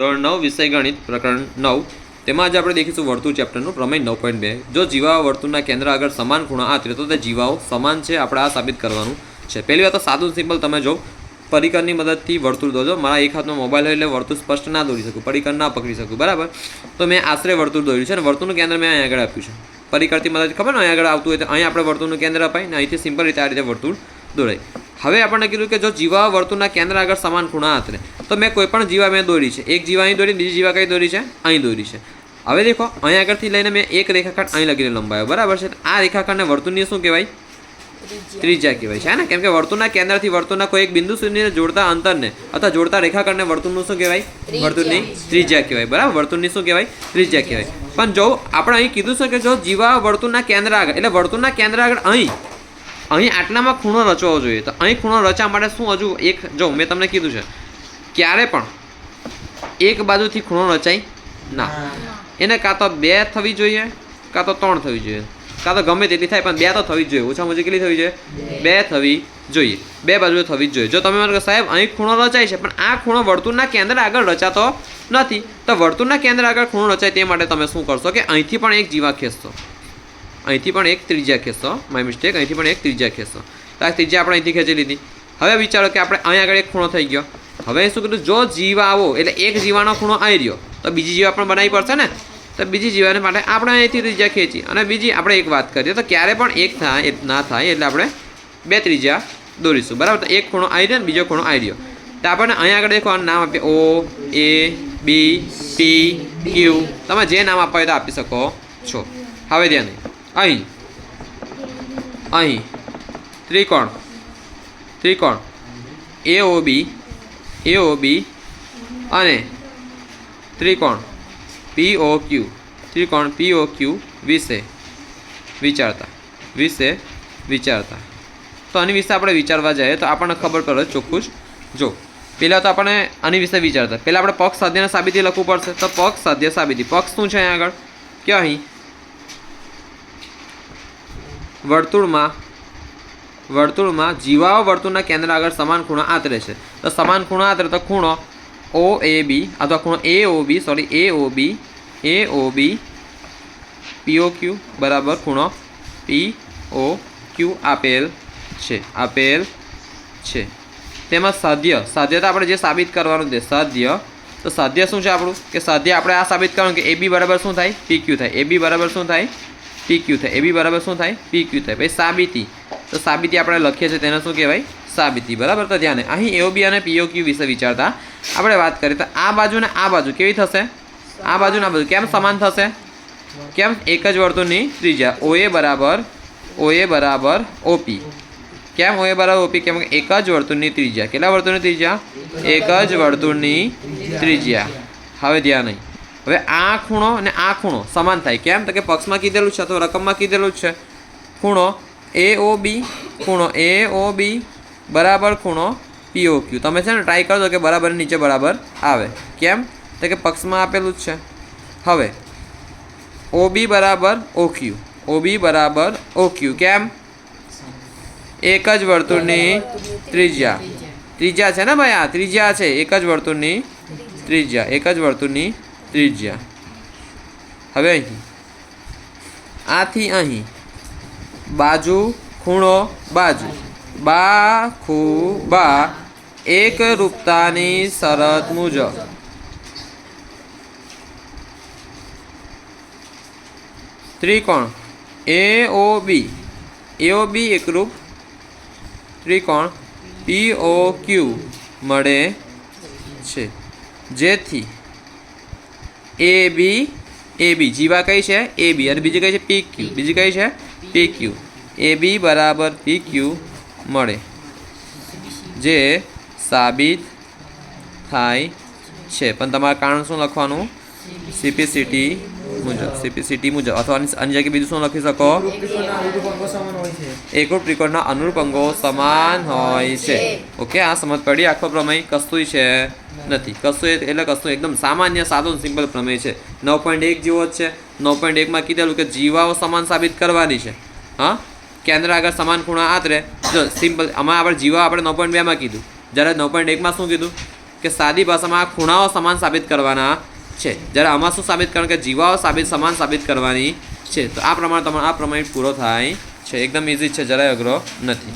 ધોરણ નવ વિષય ગણિત પ્રકરણ નવ. તેમાં આજે આપણે દેખીશું વર્તુળ ચેપ્ટરનું પ્રમેય નવ પોઈન્ટ બે. જો જીવાઓ વર્તુળના કેન્દ્ર આગળ સમાન ખૂણા આતરે તો તે જીવાઓ સમાન છે, આપણે આ સાબિત કરવાનું છે. પહેલી વાત તો સાદું સિમ્પલ તમે જો, પરિકરની મદદથી વર્તુળ દોજો મારા એક હાથમાં મોબાઈલ હોય એટલે વર્તુળ સ્પષ્ટ ના દોરી શકું, પરિકર ના પકડી શકું, બરાબર? તો મેં આશરે વર્તુળ દોર્યું છે અને વર્તુળનું કેન્દ્ર મેં અહીંયા આગળ આપ્યું છે. પરિકરથી મદદ ખબર ને, અહીંયા આગળ આવતું હોય તો અહીં આપણે વર્તુળનું કેન્દ્ર અપાય ને અહીંથી સિમ્પલ રીતે આ રીતે વર્તુળ દોરાય હવે આપણને કીધું કે જો જીવા વર્તુળના કેન્દ્ર આગળ સમાન ખૂણા આતરે તો મેં કોઈ પણ જીવા મેં દોરી છે. એક જીવા અહીં દોરી બીજી જીવા કઈ દોરી છે? અહીં દોરી છે. હવે દેખો અહીં આગળથી લઈને મેં એક રેખાખંડ અહીં લગીને લંબાયો. બરાબર છે? આ રેખાખંડને વર્તુળની શું કહેવાય? ત્રિજ્યા. કહેવાય છે ને? કેમ કે વર્તુળના કેન્દ્રથી વર્તુળના કોઈ એક બિંદુ સુધીને જોડતા અંતરને અથવા જોડતા રેખાખંડને વર્તુળનું શું કહેવાય? વર્તુળની ત્રિજ્યા કહેવાય. બરાબર? વર્તુળની શું કહેવાય? ત્રિજ્યા કહેવાય. પણ જો આપણે અહીં કીધું છે કે જો જીવા વર્તુળના કેન્દ્ર આગળ એટલે વર્તુળના કેન્દ્ર આગળ અહીં અહીં આટલામાં ખૂણો રચવો જોઈએ. તો અહીં ખૂણો રચવા માટે શું હજુ એક જો મેં તમને કીધું છે. ક્યારે પણ એક બાજુથી ખૂણો રચાય ના. એને કાં તો બે થવી જોઈએ કાં તો ત્રણ થવી જોઈએ. કાં તો ગમે તેટલી થાય પણ બે તો થવી જ જોઈએ. ઓછામાં ઓછી કેટલી થવી જોઈએ? બે. થવી જોઈએ. બે બાજુ થવી જ જોઈએ. જો તમે મને સાહેબ અહીં ખૂણો રચાય છે પણ આ ખૂણો વર્તુળના કેન્દ્ર આગળ રચાતો નથી. તો વર્તુળના કેન્દ્ર આગળ ખૂણો રચાય તે માટે તમે શું કરશો કે અહીંથી પણ એક જીવા ખેંચશો અહીંથી પણ એક ત્રિજ્યા ખેંચશો માય મિસ્ટેક અહીંથી પણ એક ત્રિજ્યા ખેંચશો તો આ ત્રિજ્યા આપણે અહીંથી ખેંચી લીધી. હવે વિચારો કે આપણે અહીં આગળ એક ખૂણો થઈ ગયો. હવે શું કીધું? જો જીવા આવો, એટલે એક જીવાનો ખૂણો આવી રહ્યો. તો બીજી જીવા પણ બનાવી પડશે ને? તો બીજી જીવાને માટે આપણે અહીંથી ત્રિજ્યા ખેંચી. અને બીજી આપણે એક વાત કરીએ, તો ક્યારે પણ એક થાય ના થાય, એટલે આપણે બે ત્રિજ્યા દોરીશું. બરાબર? તો એક ખૂણો આવી રહ્યો ને બીજો ખૂણો આવી રહ્યો. તો આપણને અહીં આગળ દેખો નામ આપીએ. O, A, B P Q. તમે જે નામ આપવા હોય તો આપી શકો છો. હવે ધ્યાન અહીં અહીં ત્રિકોણ. ત્રિકોણ. એ ઓ બી એ ઓ બી અને ત્રિકોણ. પી ઓ ક્યુ ત્રિકોણ પી ઓ ક્યુ વિશે વિચારતા. વિશે વિચારતા. તો આની વિશે આપણે વિચારવા જઈએ તો આપણને ખબર પડે ચોખ્ખું જ. જો, પહેલાં તો આપણે આની વિશે વિચારતા. પહેલાં આપણે પક્ષ સાધ્યને સાબિતી લખવું પડશે. તો પક્ષ સાધ્ય સાબિતી. પક્ષ શું છે અહીં આગળ? કે અહીં? વર્તુળમાં વર્તુળમાં જીવાઓ વર્તુળના કેન્દ્ર આગળ સમાન ખૂણો આતરે છે. તો સમાન ખૂણો આતરે તો ખૂણો ઓ, એ, બી અથવા ખૂણો એ, ઓ, બી સોરી એ, ઓ, બી, એ, ઓ, બી પીઓ ક્યુ, બરાબર ખૂણો પી, ઓ, ક્યુ આપેલ છે આપેલ છે. તેમાં સાધ્ય સાધ્યતા આપણે જે સાબિત કરવાનું છે, સાધ્ય. તો સાધ્ય શું છે આપણું? કે સાધ્ય આપણે આ સાબિત કરવાનું કે એ બી બરાબર શું થાય? પી, ક્યુ થાય. એ બી બરાબર શું થાય? પી ક્યુ થાય. એ બી બરાબર શું થાય? પી ક્યુ થાય. ભાઈ, સાબિતી. તો સાબિતી આપણે લખીએ છીએ, તેને શું કહેવાય? સાબિતી. બરાબર? તો ધ્યાને. અહીં એઓ બી અને પીઓ ક્યુ વિશે વિચારતા આપણે વાત કરીએ તો આ બાજુ ને આ બાજુ કેવી થશે? આ બાજુ ને આ બાજુ. કેમ સમાન થશે? કેમ? એક જ વર્તુળની ત્રિજ્યા. ઓ એ બરાબર ઓએ બરાબર ઓપી કેમ ઓ એ બરાબર ઓપી કેમ એક જ વર્તુળની ત્રિજ્યા. કેટલા વર્તુળની ત્રિજ્યા? એક જ વર્તુળની ત્રિજ્યા. હવે ધ્યાન નહીં હવે આ ખૂણો અને આ ખૂણો સમાન થાય. કેમ? તો કે પક્ષમાં કીધેલું છે અથવા રકમમાં કીધેલું છે. ખૂણો એ ઓ બી ખૂણો એ ઓ બી બરાબર ખૂણો પીઓ ક્યુ તમે છે ને ટ્રાય કરજો કે બરાબર નીચે બરાબર આવે. કેમ? તો કે પક્ષમાં આપેલું જ છે. હવે ઓ બી બરાબર ઓ ક્યુ ઓ બી બરાબર ઓ ક્યુ કેમ? એક જ વર્તુળની ત્રિજ્યા. ત્રિજ્યા છે ને ભાઈ આ? ત્રિજ્યા છે. એક જ વર્તુળની ત્રિજ્યા. એક જ વર્તુળની ત્રિજ્યા. હવે અહીં. આથી અહીં. બાજુ, ખૂણો, બાજુ. બા ખૂ બા. એક રૂપતાની શરત મુજબ. ત્રિકોણ. એ ઓ બી એ ઓ બી એકરૂપ. ત્રિકોણ. પી ઓ ક્યુ મળે છે. જેથી એ બી એ બી જીવા કઈ છે? એ બી અને બીજી કઈ છે? પી ક્યુ બીજી કઈ છે? પી ક્યુ એ બી બરાબર પી ક્યુ મળે. જે સાબિત થાય છે. પણ તમારે કારણ શું લખવાનું? સીપીસીટી મુજબ સીપીસીટી મુજબ. અથવા આની આની જગ્યાએ બીજું શું લખી શકો? એકરૂપ ત્રિકોણના અનુરૂપ અંગો સમાન હોય છે. ઓકે આ સમજ પડી. આખો પ્રમેય કશું છે. નથી. કશું એટલે કશું એકદમ સામાન્ય સાદો સિમ્પલ પ્રમેય છે. નવ પોઈન્ટ એક જેવો જ છે. નવ પોઈન્ટ એકમાં કીધેલું કે જીવાઓ સમાન સાબિત કરવાની છે. હા? કેન્દ્ર આગળ સમાન ખૂણા આતરે જો સિમ્પલ આમાં આપણે જીવા આપણે નવ પોઈન્ટ બેમાં કીધું. જ્યારે નવ પોઈન્ટ એકમાં શું કીધું? કે સાદી ભાષામાં આ ખૂણાઓ સમાન સાબિત કરવાના છે. જ્યારે આમાં શું સાબિત કારણ કે જીવાઓ સાબિત, સમાન સાબિત કરવાની છે. તો આ પ્રમાણે તમારો આ પ્રમાણે પૂરો થાય છે. એકદમ ઇઝી છે, જરાય અઘરો નથી.